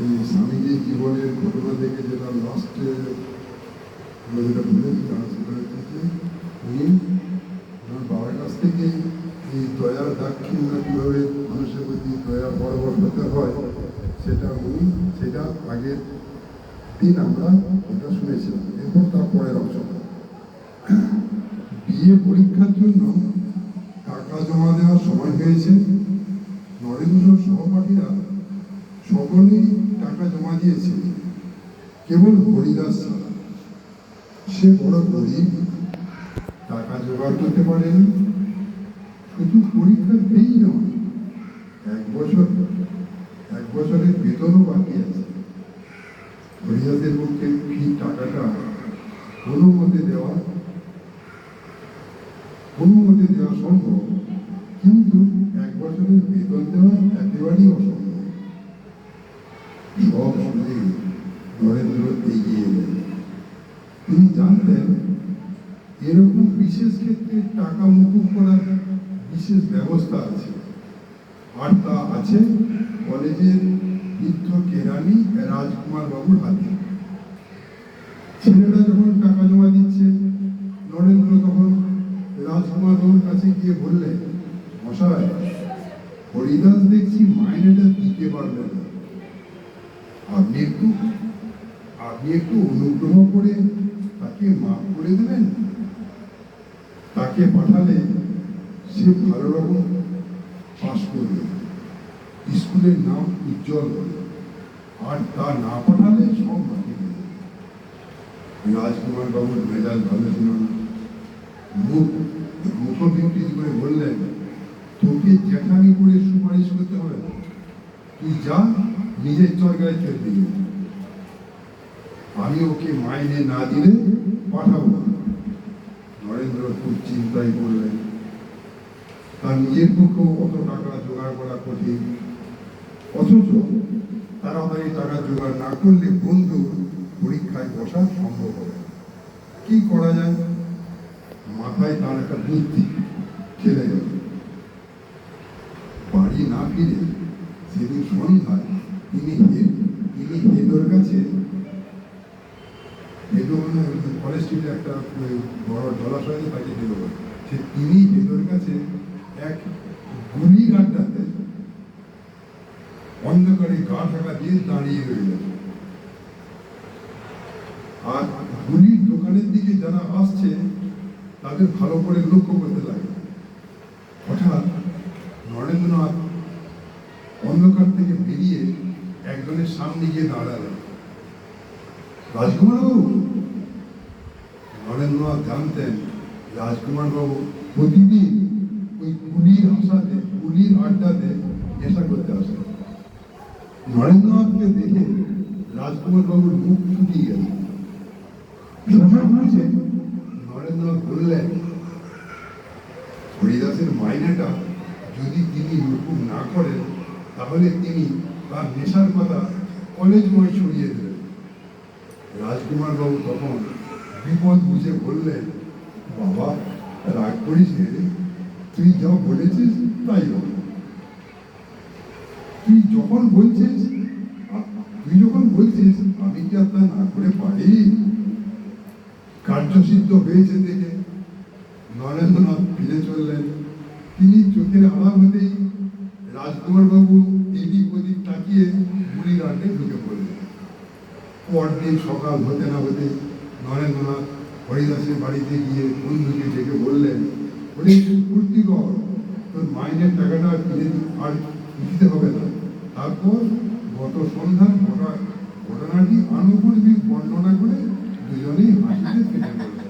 এই স্বামীজির জীবনের ঘটনা থেকে যেটা লাস্টে আমরা যেটা বলেছিলাম সেটা হচ্ছে উনি ওনার বাবার কাছ থেকে এই দয়ার দাক্ষিণ্য কীভাবে মানুষের প্রতি দয়া বড় বড় হতে হয়, সেটা উনি, সেটা আগের দিন আমরা ওটা শুনেছিলাম, এরপর তার পরের অংশটা বিয়ে পরীক্ষার জন্য টাকা জমা দেওয়ার সময় হয়েছে। নরেন্দ্র সহপাঠীরা সকলেই টাকা জমা দিয়েছে, কেবল হরিদাস সে বড় গরিব। টাকা জোগাড় করতে পারেনি, শুধু পরীক্ষা দিয়েই নয়, এক বছর, এক বছরের বেতনও বাকি আছে। হরিদাসের পক্ষে ফি টাকাটা কোনো মতে দেওয়া, কোনো মতে দেওয়া সম্ভব, কিন্তু এক বছরের বেতন দেওয়া একেবারেই অসম্ভব সব শুনে নরেন্দ্র এগিয়ে এলেন তিনি জানতেন এরকম বিশেষ ক্ষেত্রে টাকা মুকুব করার বিশেষ ব্যবস্থা আছে। আর তা আছে কলেজের বৃদ্ধ কেরানি রাজকুমার বাবুর হাতে। ছেলেরা যখন টাকা জমা দিচ্ছে, নরেন্দ্র তখন রাজকুমার বাবুর কাছে গিয়ে বললেন, মশাই, হরিদাস দেখছি মাইনেটা দিতে পারলেন না। আপনি একটু আপনি একটু অনুগ্রহ করে তাকে মাফ করে দেবেন? তাকে পাঠালে সে ভালো রকম পাশ করবে। স্কুলের নাম উজ্জ্বল হবে। আর তা না পাঠালে সব হয়ে যাবে। রাজকুমার বাবুর মেজাজ ভালো ছিল না। মুখ মুখ বিকৃত করে বললেন, তোকে জ্যাঠানি করে সুপারিশ করতে হবে। তুই যা, নিজের চরকায় তেল দিবি। আমি ওকে মাইনে না দিলে পাঠাবো নরেন্দ্র খুব চিন্তায় পড়লেন। তার নিজের পক্ষেও অত টাকা জোগাড় করা কঠিন। অথচ তাড়াতাড়ি টাকা জোগাড় না করলে বন্ধু পরীক্ষায় বসা সম্ভব হবে। কি করা যায়? মাথায় তার একটা বুদ্ধি খেলে গেল। বাড়ি না ফিরে সেদিন সন্ধ্যায় তিনি তিনি হেদোর কাছে মানে কলেজ স্ট্রিটে একটা বড় জলাশয় তাকে বলে সে তিনি হেদোর কাছে এক গুলির আড্ডাতে অন্ধকারে গা ঢাকা দিয়ে দাঁড়িয়ে রইলেন আর গুলির দোকানের দিকে যারা আসছে, তাদের ভালো করে লক্ষ্য করতে লাগে। হঠাৎ নরেন্দ্রনাথ অন্ধকার থেকে বেরিয়ে একজনের সামনে গিয়ে দাঁড়ালেন। রাজকুমার বাবু নরেন্দ্রনাথ জানতেন রাজকুমার বাবু প্রতিদিন ওই পুলির আশাতে পুলির আড্ডাতে নেশা করতে আসেন। নরেন্দ্রনাথকে দেখে রাজকুমার বাবুর মুখ ফুটিয়ে গেল। নরেন্দ্রনাথ বললেন, হরিদাসের মাইনেটা যদি তিনি মুকুব না করেন, তাহলে তিনি তার নেশার কথা কলেজময় ছড়িয়ে দেবেন। রাজকুমার বাবু তখন বিপদ বুঝে বললেন, বাবা, রাগ করিস তুই যা বলেছিস তাই হবে। তুই যখন বলছিস, তুই যখন বলছিস, আমি কি তা না করে পারি? কার্যসিদ্ধ হয়েছে দেখে নরেন্দ্রনাথ ফিরে চললেন। তিনি চোখের আড়াল হতেই রাজকুমার বাবু এদিক ওদিক তাকিয়ে গুলির আড্ডে ঢুকে পড়লেন। পরদিন সকাল হতে না হতে নরেন্দ্রনাথ হরিদাসের বাড়িতে গিয়ে বন্ধুকে ডেকে বললেন বলে ফুর্তি কর, তোর মাইনের টাকাটা দি- আর দিতে হবে না। তারপর গত সন্ধ্যার ঘটা ঘটনাটি আনুপূর্বিক বর্ণনা করে দুজনেই হাসিতে ফেটে পড়লেন।